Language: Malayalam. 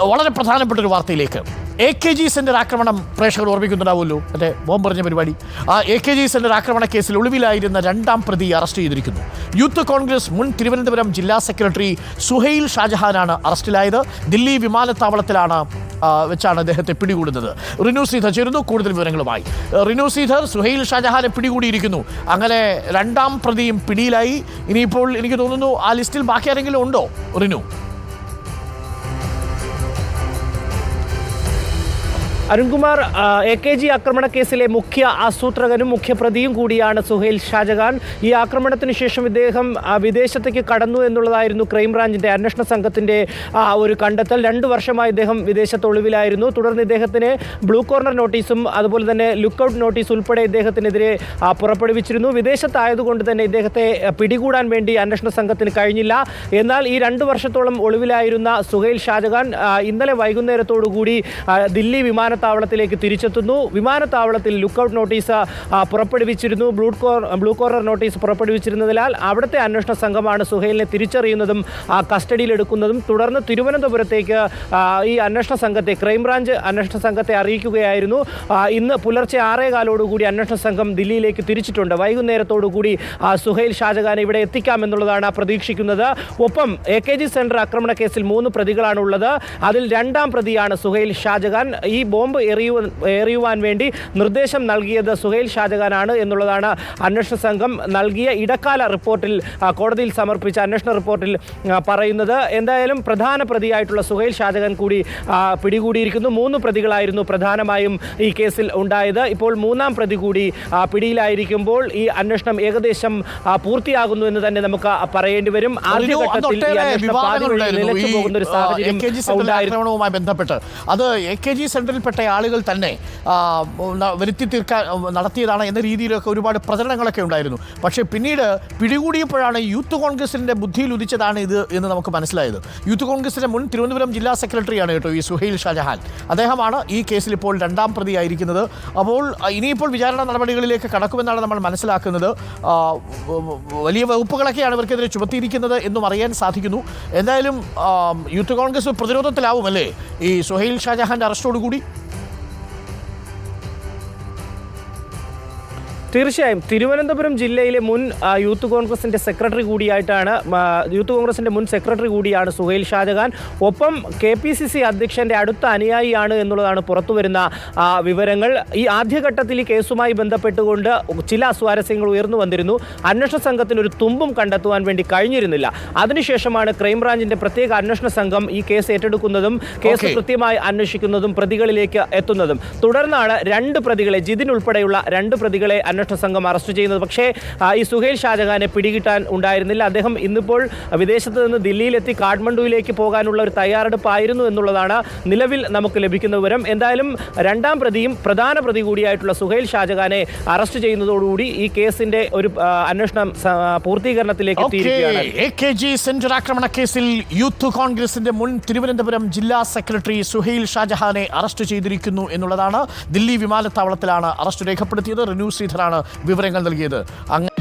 വളരെ പ്രധാനപ്പെട്ട ഒരു വാർത്തയിലേക്ക്. എ കെ ജി സെന്റർ ആക്രമണം പ്രേക്ഷകർ ഓർമ്മിക്കുന്നുണ്ടാവുമല്ലോ. അതെ ബോംബ് പറഞ്ഞ പരിപാടി. ആ എ കെ ജി സെന്റർ ആക്രമണ കേസിൽ ഒളിവിലായിരുന്ന രണ്ടാം പ്രതി അറസ്റ്റ് ചെയ്തിരിക്കുന്നു. യൂത്ത് കോൺഗ്രസ് മുൻ തിരുവനന്തപുരം ജില്ലാ സെക്രട്ടറി സുഹൈൽ ഷാജഹാനാണ് അറസ്റ്റിലായത്. ദില്ലി വിമാനത്താവളത്തിലാണ് വെച്ചാണ് അദ്ദേഹത്തെ പിടികൂടുന്നത്. റിനു ശ്രീധർ ചേരുന്നു കൂടുതൽ വിവരങ്ങളുമായി. റിനു ശ്രീധർ സുഹൈൽ ഷാജഹാനെ പിടികൂടിയിരിക്കുന്നു. അങ്ങനെ രണ്ടാം പ്രതിയും പിടിയിലായി. ഇനിയിപ്പോൾ എനിക്ക് തോന്നുന്നു ആ ലിസ്റ്റിൽ ബാക്കി ആരെങ്കിലും ഉണ്ടോ Rinu? Arunkumar A K G ആക്രമണ കേസിലെ മുഖ്യ ആസൂത്രകനും മുഖ്യപ്രതിയും കൂടിയാണ് സുഹൈൽ ഷാജഹാൻ. ഈ ആക്രമണത്തിന് ശേഷം ഇദ്ദേഹം വിദേശത്തേക്ക് കടന്നു എന്നുള്ളതായിരുന്നു ക്രൈംബ്രാഞ്ചിന്റെ അന്വേഷണ സംഘത്തിന്റെ ആ, ഒരു കണ്ടെത്തൽ. രണ്ട് വർഷമായി ഇദ്ദേഹം വിദേശത്ത് ഒളിവിലായിരുന്നു. തുടർന്ന് ഇദ്ദേഹത്തിന് ബ്ലൂ കോർണർ നോട്ടീസും അതുപോലെ തന്നെ ലുക്കൌട്ട് നോട്ടീസ് ഉൾപ്പെടെ ഇദ്ദേഹത്തിനെതിരെ പുറപ്പെടുവിച്ചിരുന്നു. വിദേശത്തായതുകൊണ്ട് തന്നെ ഇദ്ദേഹത്തെ പിടികൂടാൻ വേണ്ടി അന്വേഷണ സംഘത്തിന് കഴിഞ്ഞില്ല. എന്നാൽ ഈ രണ്ട് വർഷത്തോളം ഒളിവിലായിരുന്ന സുഹൈൽ ഷാജഹാൻ ഇന്നലെ വൈകുന്നേരത്തോടു കൂടി ദില്ലി ദില്ലി വിമാനത്താവളത്തിലേക്ക് തിരിച്ചെത്തുന്നു. വിമാനത്താവളത്തിൽ ലുക്കൌട്ട് നോട്ടീസ് പുറപ്പെടുവിച്ചിരുന്നു. Blue core blue corner notice പുറപ്പെടുവിച്ചിരുന്നതിനാൽ അവിടുത്തെ അന്വേഷണ സംഘമാണ് സുഹൈലിനെ തിരിച്ചറിയുന്നതും കസ്റ്റഡിയിലെടുക്കുന്നതും. തുടർന്ന് തിരുവനന്തപുരത്തേക്ക് ഈ അന്വേഷണ സംഘത്തെ ക്രൈംബ്രാഞ്ച് അന്വേഷണ സംഘത്തെ അറിയിക്കുകയായിരുന്നു. ഇന്ന് പുലർച്ചെ ആറേകാലോടുകൂടി അന്വേഷണ സംഘം ദില്ലിയിലേക്ക് തിരിച്ചിട്ടുണ്ട്. വൈകുന്നേരത്തോടുകൂടി സുഹൈൽ ഷാജഹാനെ ഇവിടെ എത്തിക്കാമെന്നുള്ളതാണ് പ്രതീക്ഷിക്കുന്നത്. ഒപ്പം എ കെ ജി സെന്റർ ആക്രമണ കേസിൽ മൂന്ന് പ്രതികളാണുള്ളത്. അതിൽ രണ്ടാം പ്രതിയാണ് സുഹൈൽ ഷാജഹാൻ. ഈ ബോംബ് എറിയുവാൻ എറിയുവാൻ വേണ്ടി നിർദ്ദേശം നൽകിയത് സുഹൈൽ ഷാജഹാനാണ് എന്നുള്ളതാണ് അന്വേഷണ സംഘം നൽകിയ ഇടക്കാല റിപ്പോർട്ടിൽ കോടതിയിൽ സമർപ്പിച്ച അന്വേഷണ റിപ്പോർട്ടിൽ പറയുന്നത്. എന്തായാലും പ്രധാന പ്രതിയായിട്ടുള്ള സുഹൈൽ ഷാജഹാൻ കൂടി പിടികൂടിയിരിക്കുന്നു. മൂന്ന് പ്രതികളായിരുന്നു പ്രധാനമായും ഈ കേസിൽ ഉണ്ടായത്. ഇപ്പോൾ മൂന്നാം പ്രതി കൂടി പിടിയിലായിരിക്കുമ്പോൾ ഈ അന്വേഷണം ഏകദേശം പൂർത്തിയാകുന്നു എന്ന് തന്നെ നമുക്ക് പറയേണ്ടി വരും. ആദ്യഘട്ടത്തിൽ നിലച്ചു പോകുന്ന ഒരു സാഹചര്യം ബന്ധപ്പെട്ട്. അത് എ കെ ജി സെന്ററിൽപ്പെട്ട ആളുകൾ തന്നെ വരുത്തി തീർക്കാൻ നടത്തിയതാണ് എന്ന രീതിയിലൊക്കെ ഒരുപാട് പ്രചരണങ്ങളൊക്കെ ഉണ്ടായിരുന്നു. പക്ഷേ പിന്നീട് പിടികൂടിയപ്പോഴാണ് യൂത്ത് കോൺഗ്രസിന്റെ ബുദ്ധിയിൽ ഉദിച്ചതാണ് ഇത് എന്ന് നമുക്ക് മനസ്സിലായത്. യൂത്ത് കോൺഗ്രസിന്റെ മുൻ തിരുവനന്തപുരം ജില്ലാ സെക്രട്ടറിയാണ് കേട്ടോ ഈ സുഹൈൽ ഷാജഹാൻ. അദ്ദേഹമാണ് ഈ കേസിൽ ഇപ്പോൾ രണ്ടാം പ്രതിയായിരിക്കുന്നത്. അപ്പോൾ ഇനിയിപ്പോൾ വിചാരണ നടപടികളിലേക്ക് കടക്കുമെന്നാണ് നമ്മൾ മനസ്സിലാക്കുന്നത്. വലിയ വകുപ്പുകളൊക്കെയാണ് ഇവർക്കെതിരെ ചുമത്തിയിരിക്കുന്നത് എന്നും അറിയാൻ സാധിക്കുന്നു. എന്തായാലും യൂത്ത് കോൺഗ്രസ് പ്രതിരോധത്തിലാവും അല്ലേ ഈ സുഹൈൽ ഷാജഹാന്റെ അറസ്റ്റോടുകൂടി? തീർച്ചയായും തിരുവനന്തപുരം ജില്ലയിലെ മുൻ യൂത്ത് കോൺഗ്രസിന്റെ സെക്രട്ടറി കൂടിയായിട്ടാണ് യൂത്ത് കോൺഗ്രസിന്റെ മുൻ സെക്രട്ടറി കൂടിയാണ് സുഹൈൽ ഷാജഹാൻ. ഒപ്പം കെ പി സി സി അധ്യക്ഷന്റെ അടുത്ത അനുയായിയാണ് എന്നുള്ളതാണ് പുറത്തുവരുന്ന വിവരങ്ങൾ. ഈ ആദ്യഘട്ടത്തിൽ ഈ കേസുമായി ബന്ധപ്പെട്ടുകൊണ്ട് ചില അസ്വാരസ്യങ്ങൾ ഉയർന്നു വന്നിരുന്നു. അന്വേഷണ സംഘത്തിന് ഒരു തുമ്പും കണ്ടെത്തുവാൻ വേണ്ടി കഴിഞ്ഞിരുന്നില്ല. അതിനുശേഷമാണ് ക്രൈംബ്രാഞ്ചിന്റെ പ്രത്യേക അന്വേഷണ സംഘം ഈ കേസ് ഏറ്റെടുക്കുന്നതും കേസ് കൃത്യമായി അന്വേഷിക്കുന്നതും പ്രതികളിലേക്ക് എത്തുന്നതും. തുടർന്നാണ് രണ്ട് പ്രതികളെ ജിതിൻ ഉൾപ്പെടെയുള്ള രണ്ട് പ്രതികളെ അന്വേഷണ സംഘം അറസ്റ്റ് ചെയ്യുന്നത്. പക്ഷേ ഈ സുഹേൽ ഷാജഹാനെ പിടികിട്ടാൻ ഉണ്ടായിരുന്നില്ല. അദ്ദേഹം ഇന്നിപ്പോൾ വിദേശത്ത് നിന്ന് ദില്ലിയിലെത്തി കാഠ്മണ്ഡുവിലേക്ക് പോകാനുള്ള ഒരു തയ്യാറെടുപ്പായിരുന്നു എന്നുള്ളതാണ് നിലവിൽ നമുക്ക് ലഭിക്കുന്ന വിവരം. എന്തായാലും രണ്ടാം പ്രതിയും പ്രധാന പ്രതി കൂടിയായിട്ടുള്ള സുഹേൽ ഷാജഹാനെ അറസ്റ്റ് ചെയ്യുന്നതോടുകൂടി ഈ കേസിന്റെ ഒരു അന്വേഷണം പൂർത്തീകരണത്തിലേക്ക് എത്തിയിരിക്കുകയാണ്. സെന്റർ ആക്രമണ കേസിൽ യൂത്ത് കോൺഗ്രസിന്റെ മുൻ തിരുവനന്തപുരം ജില്ലാ സെക്രട്ടറി സുഹൈൽ ഷാജഹാനെ അറസ്റ്റ് ചെയ്തിരിക്കുന്നു എന്നുള്ളതാണ് ദില്ലി വിമാനത്താവളത്തിലാണ് അറസ്റ്റ് രേഖപ്പെടുത്തിയത്. റിനു ശ്രീധറാണ് വിവരങ്ങൾ നൽകിയത്. അങ്ങ്